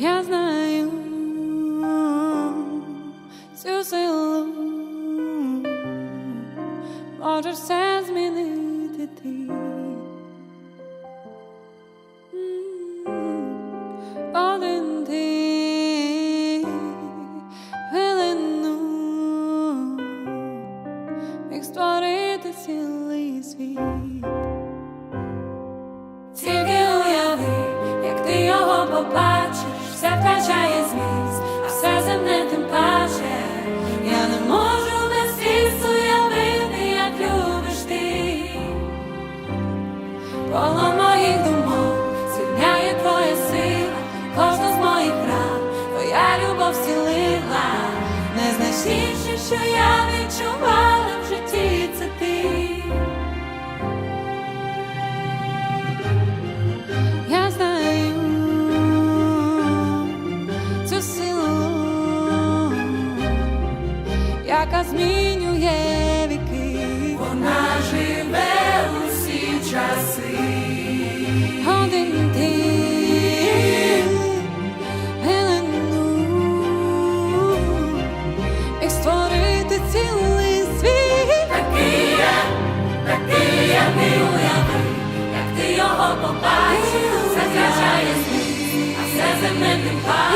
я знаю цю силу, можеш все змінити ти. Полон моїх думок, звільняє твоя сила, кожна з моїх ран, твоя любов зцілила. Найзначніше, що я відчувала в житті, це ти. Я знаю цю силу, яка змінює віки. Вона живе усі часи. Створити цілий світ. Такий я, такий я ти уяви, як ти його побачиш, все втрачає зміст, а все земне тим паче.